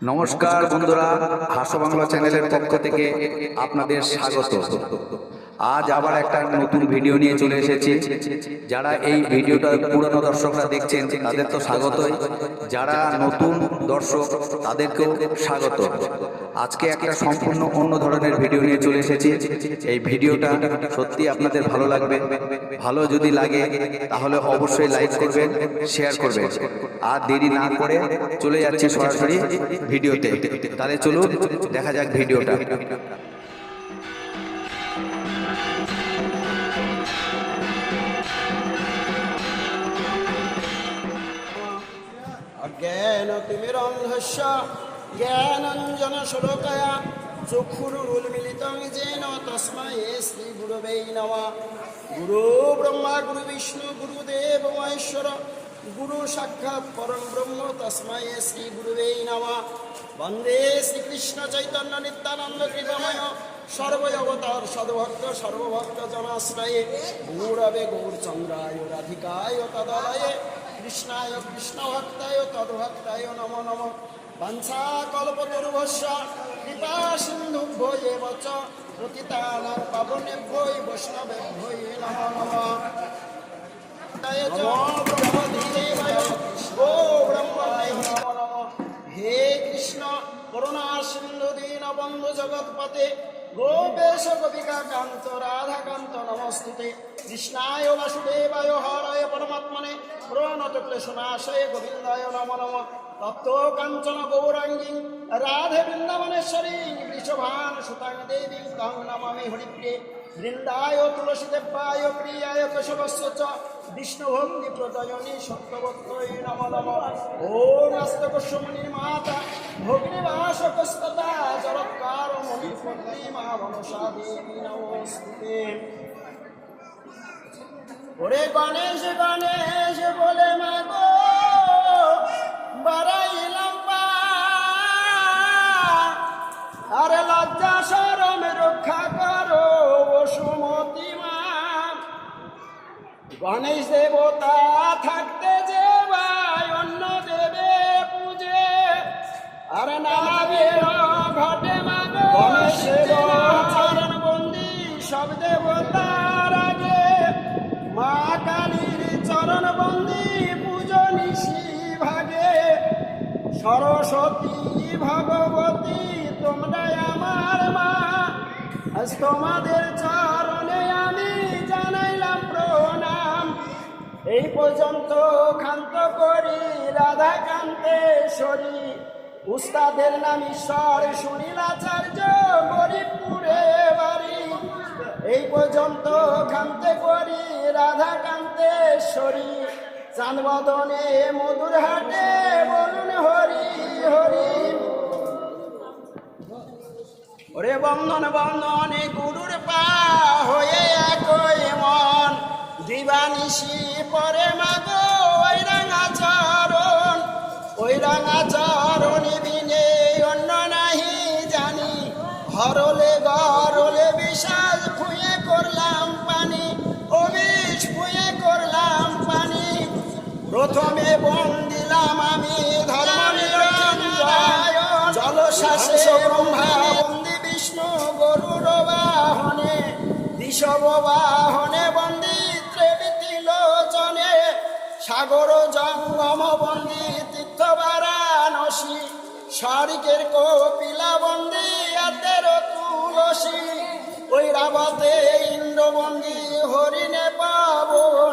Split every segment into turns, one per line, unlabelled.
নমস্কার বন্ধুরা হাসো বাংলা চ্যানেলের পক্ষ থেকে আপনাদের স্বাগত। আজ আবার একটা নতুন ভিডিও নিয়ে চলে এসেছি। যারা এই ভিডিওটা পুরনো দর্শকরা দেখছেন, তাদের তো স্বাগতই। যারা নতুন দর্শক, তাদেরকেও স্বাগত। আজকে একটা সম্পূর্ণ অন্য ধরনের ভিডিও নিয়ে চলে এসেছি। এই ভিডিওটা সত্যি আপনাদের ভালো লাগবে। ভালো যদি লাগে, তাহলে অবশ্যই লাইক করবেন শেয়ার করবেন। আর দেরি না করে চলে যাচ্ছি সরাসরি ভিডিওতে তাহলে চলুন, দেখা যাক ভিডিওটা
ज्ञानतिमिरन्धस्य ज्ञानञ्जनशुलोकया चक्षुरुन्मिलितं येन तस्मै श्रीगुरवे नमः गुरुब्रह्मा गुरुविष्णु गुरुदेव महेश्वर गुरुसाक्षात् परं ब्रह्म तस्मै श्रीगुरुवे नमः वन्दे श्रीकृष्णचैतन्यनित्यानन्दकृपमय সর্বজগতার সদভক্ত সর্বভক্ত জনাশ্রয়ে গৌরবে গৌরচন্দ্রায় রাধিকায় তদলয়ে কৃষ্ণায় কৃষ্ণ ভক্তায় তদ্ভক্তায় নম নম। বংশা কল্পতরুভস্য কৃপা সিন্ধুভ্য এব চ প্রতিতানাং পাবনেভ্যৈ বৈষ্ণবেভ্যৈ নম নম। তায় চ ব্রহ্মদেবায় গো ব্রহ্মায় নম নম। হে কৃষ্ণ করুণা সিন্ধু দীন বন্ধু জগৎপতে গোপেশ গোপিকা কান্ত রাধাকান্ত নমস্তুতে। কৃষ্ণায় বাসুদেবায় হরায় পরমাত্মনে প্রণত ক্লেশনাশয় গোবিন্দায় নম নম। তপ্ত কাঞ্চন গৌরাঙ্গী রাধে বৃন্দাবনেশ্বরী, বৃষভান সুতাং দেবী তং নমামি হরিপ্রিয়ে। বৃন্দায় তুলসী দেব্যায় প্রিয়ায় কেশবস্য চ। বিষ্ণুভঙ্গি প্রদয়নী সত্যবত্তই নম নম। ওম আস্তকস্যমণির মাতা। ভগ্নিবাসকস্ততা জরৎকার মণির পত্নী মা মনসা দেবী নমস্তুতে। ওরে গণেশ গণেশ বলে মাগো। সরস্বতী ভগবতী তোমরা আমার মা। আজ তোমাদের চরণে আমি জানাইলাম প্রণাম। এই পর্যন্ত ক্ষান্ত করি রাধা কান্তেশ্বরী উস্তাদের নাম ঈশ্বর, সুনীলাচার্য, গরিবপুরে বাড়ি। এই পর্যন্ত কান্তে করি রাধা কান্তেশ্বরী চাঁদবদনে মধুর হাটে বলুন হরি হরি। ওরে বন্ধন বন্ধনে গুরুর পা হয়ে একই মন, দিবানিশি পরে মাগো ওই রাঙা চরণ। ওই রাঙা চরণ বিনে অন্য নাহি জানি, হরলে গরলে বিশ্বাস ফুয়ে করলাম। প্রথমে বন দিলাম আমি ধর্ম জলশ্বাসে ব্রহ্মা, বন্দি বিষ্ণু, গরুর বাহনে বিষব বাহনে, বন্দি ত্রেবিতি লোচনে, সাগর জঙ্গম, বন্দি তীর্থ বারাণসী শারিকের কপিলা, বন্দি আদের তুলসী। ওই রাবতে ইন্দ্রবন্দি হরিণে পাবন।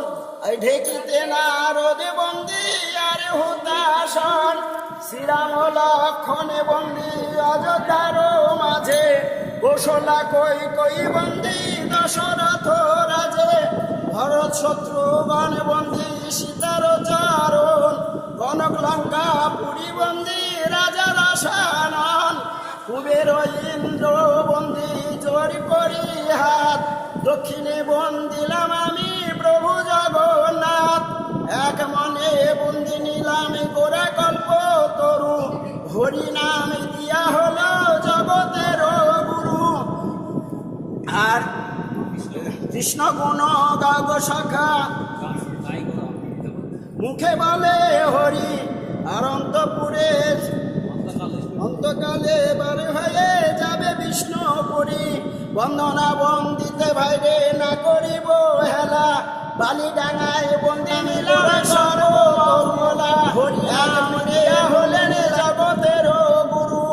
ঢেকিতে নারদে বন্দি, আর হুতাসন শ্রীরাম লক্ষণে বন্দি, অযোধ্যার মাঝে। কৌশলা কই কই বন্দি, দশরথ রাজে। ভরত শত্রুগণ বন্দি, সীতার চারণ। কনক লঙ্কা পুরী বন্দি রাজা রাসানন কুবের ইন্দ্র বন্দি জোর করি হাত। দক্ষিণে বন্দিলাম আমি প্রভু জগন্নাথ। এক মনে বন্দি নিলাম গোরা কল্প তরু। হরি নাম দিয়া হলো জগতের গুরু। আর কৃষ্ণ গুণ গাগ শাখা। মুখে বলে হরি, আর অন্তপুরে অন্তকালে বার হয়ে যাবে বিষ্ণুপুরী। বন্দনা বন্দিতে ভাইরে না করিব হেলা। বালি ডাঙায় বন্দি মিলারা সর্বলা হরিয়া হলেন জগতের গুরু।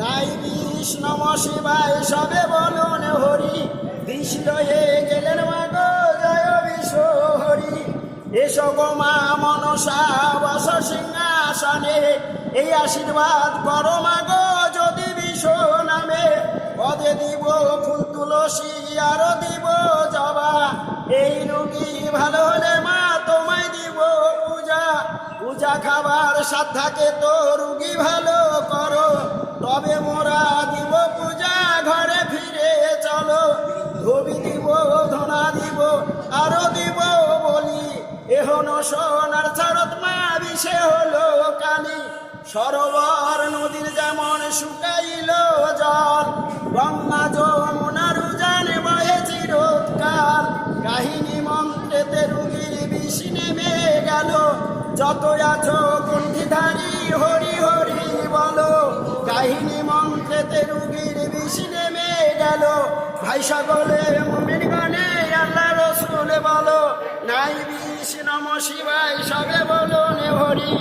নাই বিষ শিবায় সবে বলুন হরি। বিষ রয়ে গেলেন মাগ, জয় বিষ হরি। এসো মা মনসা বাস সিংহাসনে। এই আশীর্বাদ করো মাগো, যদি বিষ নামে। পদে দিব ফুল তুলসী, আরও দিব জবা। এই রুগী ভালো হলে মা, তোমায় দিব পূজা। পূজা খাবার সাধ্যাকে তো, রুগী ভালো করো। তবে মোরা দিব পূজা, ঘরে ফিরে চলো। ধবি দিব, ধনা দিব, আরও দিব বলি। এহন সোনার শরৎ মা, বিষে হলো কালী। সরোবর নদীর যেমন শুকাইল জল, গঙ্গা যমুনার উজান বহে চিরকাল কাহিনী মন্ত্রেতে রুগীর বিষ নেমে গেল। যত আছো কুণ্ঠিধারী, হরি হরি বলো। কাহিনী মন্ত্রেতে রুগীর বিষ নেমে গেল। ভাই সকলে মুমিন গণে, আল্লাহ রসুল বলো। নাই বিষ, নম শিবায়, সবে বলো নে হরি।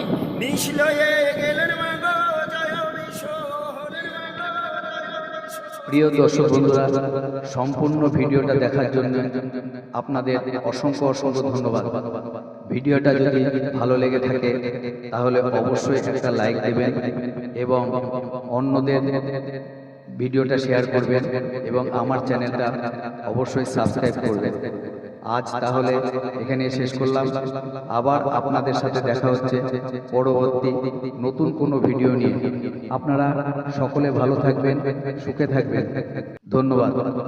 প্রিয় দর্শক বন্ধুরা, সম্পূর্ণ ভিডিওটা দেখার জন্য আপনাদের অসংখ্য অসংখ্য ধন্যবাদ। ভিডিওটা যদি ভালো লেগে থাকে, তাহলে অবশ্যই একটা লাইক দেবেন এবং অন্যদের ভিডিওটা শেয়ার করবেন এবং আমার চ্যানেলটা অবশ্যই সাবস্ক্রাইব করবেন। আজ তাহলে এখানে শেষ করলাম। আবার আপনাদের সাথে দেখা হচ্ছে পরবর্তী নতুন কোনো ভিডিও নিয়ে। আপনারা সকলে ভালো থাকবেন, সুখে থাকবেন। ধন্যবাদ।